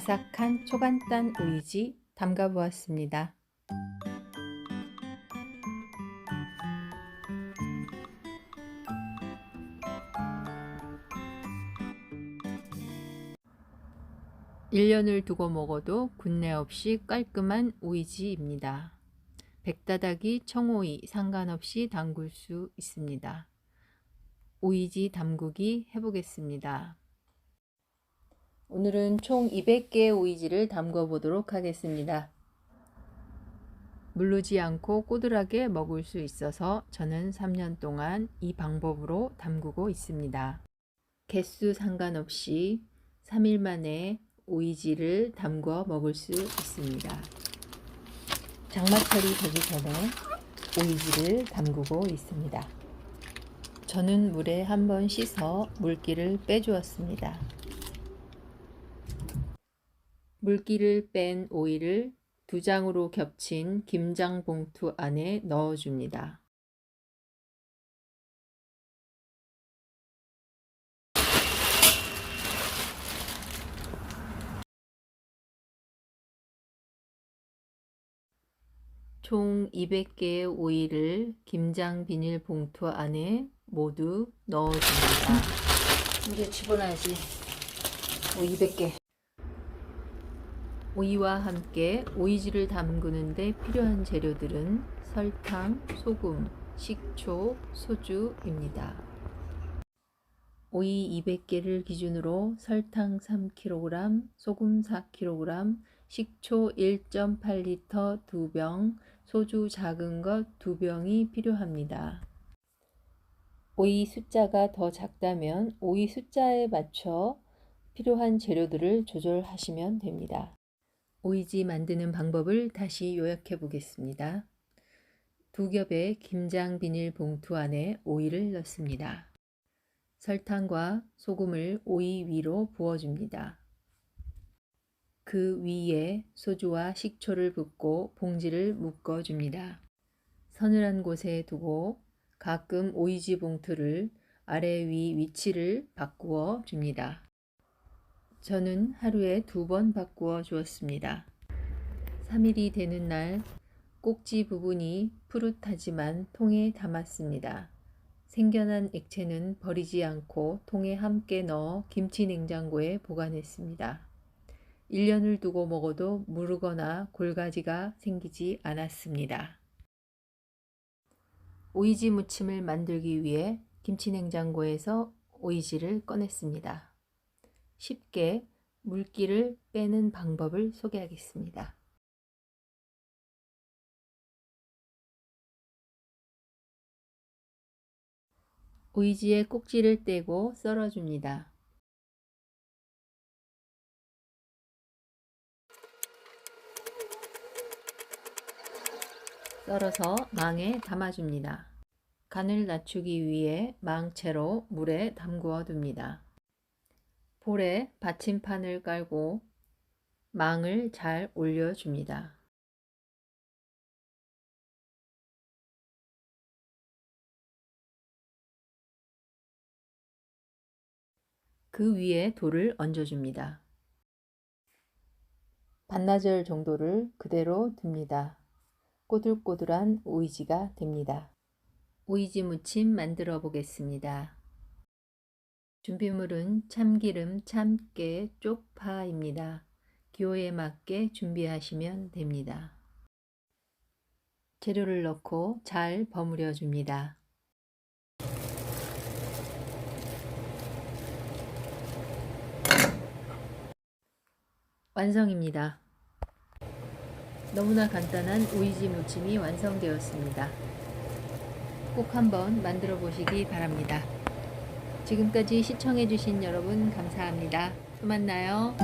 아삭한 초간단 오이지 담가 보았습니다. 일년을 두고 먹어도 군내 없이 깔끔한 오이지입니다. 백다닥이 청오이 상관없이 담글 수 있습니다. 오이지 담그기 해보겠습니다. 오늘은 총 200개의 오이지를 담궈 보도록 하겠습니다. 물르지 않고 꼬들하게 먹을 수 있어서 저는 3년 동안 이 방법으로 담그고 있습니다. 개수 상관없이 3일 만에 오이지를 담궈 먹을 수 있습니다. 장마철이 되기 전에 오이지를 담그고 있습니다. 저는 물에 한번 씻어 물기를 빼주었습니다. 물기를 뺀 오이를 두 장으로 겹친 김장 봉투 안에 넣어줍니다. 총 200개의 오이를 김장 비닐 봉투 안에 모두 넣어줍니다. 이제 집어넣어야지. 오 200개. 오이와 함께 오이지를 담그는데 필요한 재료들은 설탕, 소금, 식초, 소주입니다. 오이 200개를 기준으로 설탕 3kg, 소금 4kg, 식초 1.8L 2병, 소주 작은 것 2병이 필요합니다. 오이 숫자가 더 작다면 오이 숫자에 맞춰 필요한 재료들을 조절하시면 됩니다. 오이지 만드는 방법을 다시 요약해 보겠습니다. 두 겹의 김장 비닐 봉투 안에 오이를 넣습니다. 설탕과 소금을 오이 위로 부어줍니다. 그 위에 소주와 식초를 붓고 봉지를 묶어줍니다. 서늘한 곳에 두고 가끔 오이지 봉투를 아래 위 위치를 바꾸어 줍니다. 저는 하루에 두 번 바꾸어 주었습니다. 3일이 되는 날 꼭지 부분이 푸릇하지만 통에 담았습니다. 생겨난 액체는 버리지 않고 통에 함께 넣어 김치 냉장고에 보관했습니다. 1년을 두고 먹어도 무르거나 골가지가 생기지 않았습니다. 오이지 무침을 만들기 위해 김치 냉장고에서 오이지를 꺼냈습니다. 쉽게 물기를 빼는 방법을 소개하겠습니다. 오이지의 꼭지를 떼고 썰어줍니다. 썰어서 망에 담아줍니다. 간을 낮추기 위해 망채로 물에 담그어 둡니다. 볼에 받침판을 깔고 망을 잘 올려줍니다. 그 위에 돌을 얹어줍니다. 반나절 정도를 그대로 둡니다. 꼬들꼬들한 오이지가 됩니다. 오이지 무침 만들어 보겠습니다. 준비물은 참기름, 참깨, 쪽파입니다. 기호에 맞게 준비하시면 됩니다. 재료를 넣고 잘 버무려 줍니다. 완성입니다. 너무나 간단한 오이지 무침이 완성되었습니다. 꼭 한번 만들어 보시기 바랍니다. 지금까지 시청해주신 여러분 감사합니다. 또 만나요.